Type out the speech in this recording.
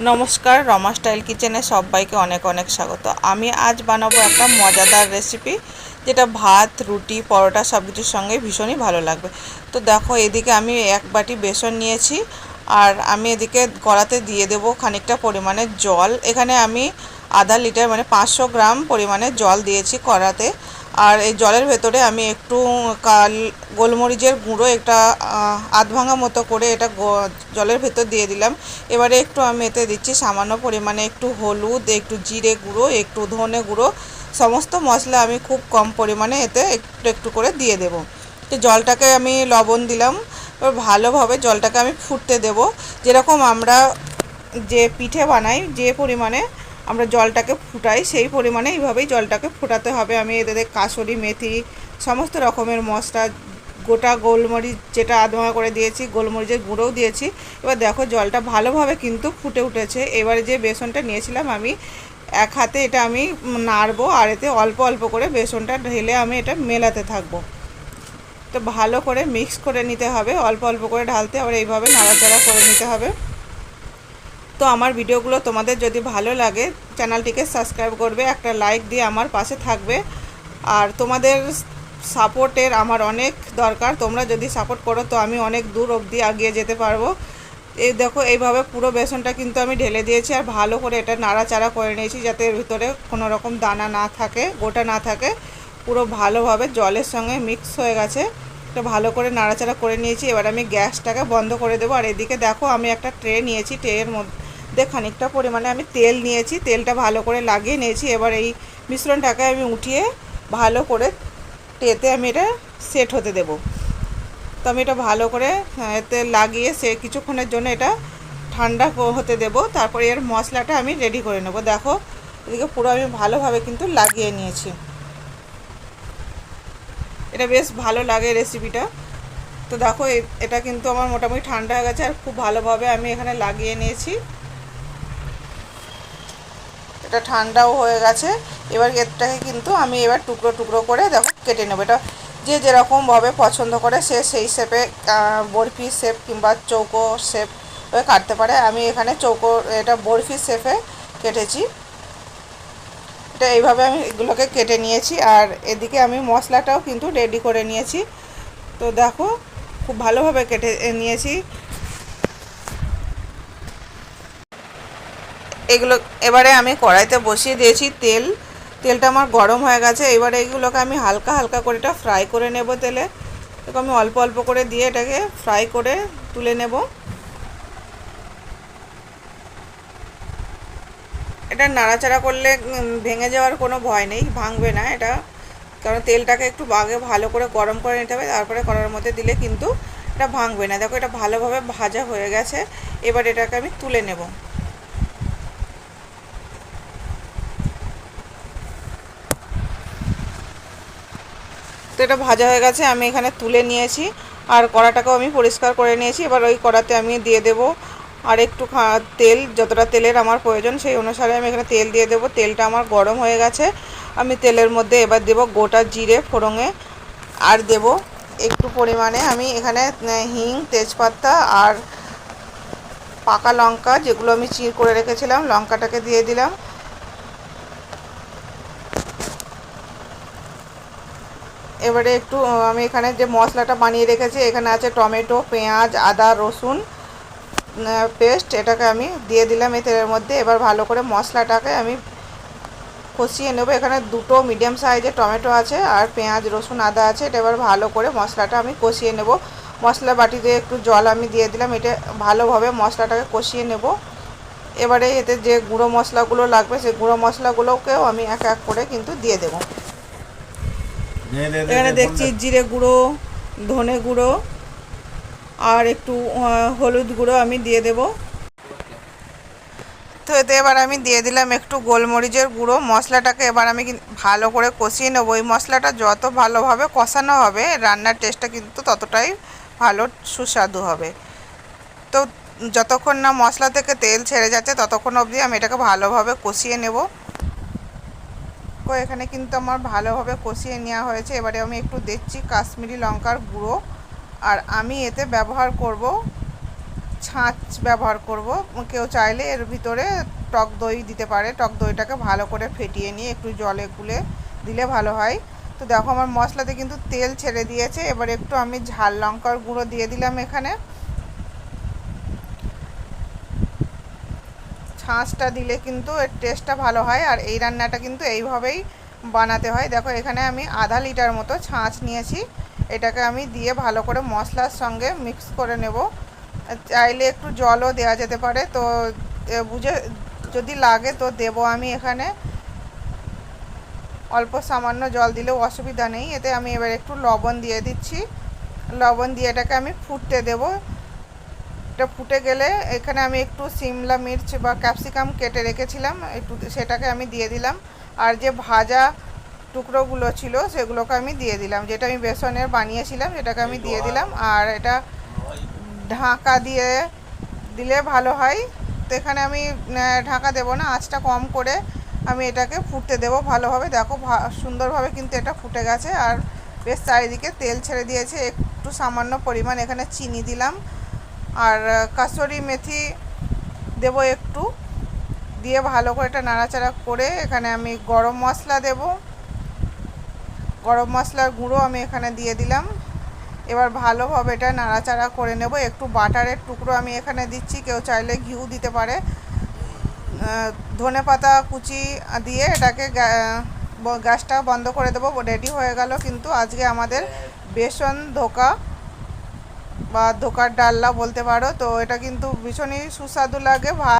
নমস্কার, রমা স্টাইল কিচেনে সবাইকে অনেক অনেক স্বাগত। আমি আজ বানাবো একটা মজাদার রেসিপি যেটা ভাত, রুটি, পরোটা সব কিছুর সঙ্গে ভীষণই ভালো লাগবে। তো দেখো, এদিকে আমি এক বাটি বেসন নিয়েছি, আর আমি এদিকে কড়াতে দিয়ে দেবো খানিকটা পরিমাণে জল। এখানে আমি আধা লিটার মানে পাঁচশো গ্রাম পরিমাণে জল দিয়েছি কড়াতে। আর এই জলের ভেতরে আমি একটু, কাল গোলমরিচের গুঁড়ো একটা আধ ভাঙা মতো করে এটা জলের ভেতর দিয়ে দিলাম। এবারে একটু আমি এতে দিচ্ছি সামান্য পরিমাণে একটু হলুদ, একটু জিরে গুঁড়ো, একটু ধনে গুঁড়ো, সমস্ত মশলা আমি খুব কম পরিমাণে এতে একটু একটু করে দিয়ে দেবো। তো জলটাকে আমি লবণ দিলাম, এবার ভালোভাবে জলটাকে আমি ফুটতে দেব। যেরকম আমরা যে পিঠে বানাই, যে পরিমাণে আমরা জলটাকে ফুটাই, সেই পরিমাণে এইভাবেই জলটাকে ফোটাতে হবে। আমি এতে কাসরি, মেথি, সমস্ত রকমের মশলা, গোটা গোলমরিচ যেটা আধমা করে দিয়েছি, গোলমরিচের গুঁড়োও দিয়েছি। এবার দেখো জলটা ভালোভাবে কিন্তু ফুটে উঠেছে। এবারে যে বেসনটা নিয়েছিলাম আমি, এক হাতে এটা আমি নাড়বো আর এতে অল্প অল্প করে বেসনটা ঢেলে আমি এটা মেলাতে থাকব। তো ভালো করে মিক্স করে নিতে হবে। অল্প অল্প করে ঢালতে আবার এইভাবে নাড়াচাড়া করে নিতে হবে। তো আমার ভিডিওগুলো তোমাদের যদি ভালো লাগে, চ্যানেলটিকে সাবস্ক্রাইব করবে, একটা লাইক দিয়ে আমার পাশে থাকবে। আর তোমাদের সাপোর্টের আমার অনেক দরকার, তোমরা যদি সাপোর্ট করো তো আমি অনেক দূর অবধি এগিয়ে যেতে পারব। এই দেখো, এইভাবে পুরো বেসনটা কিন্তু আমি ঢেলে দিয়েছি আর ভালো করে এটা নাড়াচাড়া করে নিয়েছি যাতে এর ভিতরে কোনো রকম দানা না থাকে, গোটা না থাকে। পুরো ভালোভাবে জলের সঙ্গে মিক্স হয়ে গেছে। এটা ভালো করে নাড়াচাড়া করে নিয়েছি। এবার আমি গ্যাসটাকে বন্ধ করে দেবো। আর এদিকে দেখো, আমি একটা ট্রে নিয়েছি, ট্রের মধ্যে খানিকটা পরিমাণে আমি তেল নিয়েছি তেলটা ভালো করে লাগিয়ে নিয়েছি। এবার এই মিশ্রণটাকে আমি উঠিয়ে ভালো করে ট্রেতে আমি এটা সেট হতে দেবো। তো আমি এটা ভালো করে আহ, এতে লাগিয়ে সে কিছুক্ষণের জন্য এটা ঠান্ডা হতে দেবো। তারপরে এর মশলাটা আমি রেডি করে নেব। দেখো এদিকে পুরো আমি ভালোভাবে কিন্তু লাগিয়ে নিয়েছি। এটা বেশ ভালো লাগে রেসিপিটা তো দেখো এটা কিন্তু আমার মোটামুটি ঠান্ডা হয়ে গেছে আর খুব ভালোভাবে আমি এখানে লাগিয়ে নিয়েছি। এটা ঠান্ডাও হয়ে গেছে। এবার এটাকে কিন্তু আমি এবার টুকরো টুকরো করে দেখো কেটে নেব। এটা যে যেরকমভাবে পছন্দ করে সে সেই শেপে বরফি শেপ কিংবা চৌকো শেপ কাটতে পারে। আমি এখানে চৌকো, এটা বরফি শেপে কেটেছি। এটা এইভাবে আমি এগুলোকে কেটে নিয়েছি। আর এদিকে আমি মশলাটাও কিন্তু রেডি করে নিয়েছি। তো দেখো, খুব ভালোভাবে কেটে নিয়েছি। এগুলো, এবারে আমি কড়াইতে বসিয়ে দিয়েছি তেল। তেলটা আমার গরম হয়ে গেছে, এবারে এগুলোকে আমি হালকা হালকা করে এটা ফ্রাই করে নেব তেলে। এরকম আমি অল্প অল্প করে দিয়ে এটাকে ফ্রাই করে তুলে নেব। এটা নাড়াচাড়া করলে ভেঙে যাওয়ার কোনো ভয় নেই, ভাঙবে না এটা। কারণ তেলটাকে একটু আগে ভালো করে গরম করে নিতে হবে, তারপরে কড়ার মধ্যে দিলে কিন্তু এটা ভাঙবে না। দেখো এটা ভালোভাবে ভাজা হয়ে গেছে, এবার এটাকে আমি তুলে নেব। তো এটা ভাজা হয়ে গেছে, আমি এখানে তুলে নিয়েছি। আর কড়াটাকেও আমি পরিষ্কার করে নিয়েছি, এবার ওই কড়াতে আমি দিয়ে দেব আর একটু তেল, যতটা তেলের আমার প্রয়োজন সেই অনুসারে আমি এখানে তেল দিয়ে দেব। তেলটা আমার গরম হয়ে গেছে, আমি তেলের মধ্যে এবার দেব গোটা জিরে ফোড়ঙে আর দেব একটু পরিমাণে আমি এখানে হিং, তেজপাতা আর পাকা লঙ্কা যেগুলো আমি চির করে রেখেছিলাম, লঙ্কাটাকে দিয়ে দিলাম। এবারে একটু আমি এখানে যে মশলাটা বানিয়ে রেখেছি, এখানে আছে টমেটো, পেঁয়াজ, আদা, রসুন পেস্ট, এটাকে আমি দিয়ে দিলাম এই তেলের মধ্যে। এবার ভালো করে মশলাটাকে আমি কষিয়ে নেব। এখানে দুটো মিডিয়াম সাইজের টমেটো আছে আর পেঁয়াজ, রসুন, আদা আছে। এটা এবার ভালো করে মশলাটা আমি কষিয়ে নেব। মশলা বাটিতে একটু জল আমি দিয়ে দিলাম। এটা ভালোভাবে মশলাটাকে কষিয়ে নেব। এবারে এতে যে গুঁড়ো মশলাগুলো লাগবে সেই গুঁড়ো মশলাগুলোকেও আমি এক এক করে কিন্তু দিয়ে দেবো। এখানে দেখছি জিরে গুঁড়ো ধনে গুঁড়ো আর একটু হলুদ গুঁড়ো আমি দিয়ে দেব। তো এতে এবার আমি দিয়ে দিলাম একটু গোলমরিচের গুঁড়ো। মশলাটাকে এবার আমি ভালো করে কষিয়ে নেব। এই মশলাটা যত ভালোভাবে কষানো হবে রান্নার টেস্টটা কিন্তু ততটাই ভালো সুস্বাদু হবে। তো যতক্ষণ না মশলা থেকে তেল ছেড়ে যাচ্ছে ততক্ষণ অবধি আমি এটাকে ভালোভাবে কষিয়ে নেব। এখানে কিন্তু আমার ভালোভাবে কষিয়ে নেওয়া হয়েছে। এবারে আমি একটু দিচ্ছি কাশ্মীরি লঙ্কার গুঁড়ো। আর আমি এতে ব্যবহার করব ছাঁচ ব্যবহার করব। কেউ চাইলে এর ভিতরে টক দই দিতে পারে। টক দইটাকে ভালো করে ফেটিয়ে নিয়ে একটু জলে গুলে দিলে ভালো হয়। তো দেখো, আমার মশলাতে কিন্তু তেল ছেড়ে দিয়েছে। এবার একটু আমি ঝাল লঙ্কার গুঁড়ো দিয়ে দিলাম এখানে। ছাঁচটা দিলে কিন্তু এর টেস্টটা ভালো হয় আর এই রান্নাটা কিন্তু এইভাবেই বানাতে হয়। দেখো, এখানে আমি আধা লিটার মতো ছাঁচ নিয়েছি। এটাকে আমি দিয়ে ভালো করে মশলার সঙ্গে মিক্স করে নেব। চাইলে একটু জলও দেওয়া যেতে পারে। তো বুঝে, যদি লাগে তো দেব আমি এখানে। অল্প সামান্য জল দিলেও অসুবিধা নেই। এতে আমি এবার একটু লবণ দিয়ে দিচ্ছি। লবণ দিয়ে এটাকে আমি ফুটতে দেবো। এটা ফুটে গেলে এখানে আমি একটু সিমলা মির্চ বা ক্যাপসিকাম কেটে রেখেছিলাম, একটু সেটাকে আমি দিয়ে দিলাম। আর যে ভাজা টুকরোগুলো ছিল সেগুলোকে আমি দিয়ে দিলাম, যেটা আমি বেসনের বানিয়েছিলাম সেটাকে আমি দিয়ে দিলাম। আর এটা ঢাকা দিয়ে দিলে ভালো হয়। তো এখানে আমি ঢাকা দেব না, আঁচটা কম করে আমি এটাকে ফুটতে দেবো ভালোভাবে। দেখো সুন্দরভাবে কিন্তু এটা ফুটে গেছে। আর বেশ চারিদিকে তেল ছেড়ে দিয়েছে, একটু সামান্য পরিমাণ এখানে চিনি দিলাম। আর কাসুরি মেথি দেব একটু। দিয়ে ভালো করে এটা নাড়াচাড়া করে এখানে আমি গরম মশলা দেব। গরম মশলার গুঁড়ো আমি এখানে দিয়ে দিলাম। এবার ভালোভাবে এটা নাড়াচাড়া করে নেব। একটু বাটারের টুকরো আমি এখানে দিচ্ছি। কেউ চাইলে ঘিউ দিতে পারে। ধনে পাতা কুচি দিয়ে এটাকে গ্যাসটা বন্ধ করে দেবো। রেডি হয়ে গেল। কিন্তু আজকে আমাদের বেসন ধোকা বা ধোকার ডাল্লা বলতে পারো তো এটা কিন্তু ভীষণই সুস্বাদু লাগে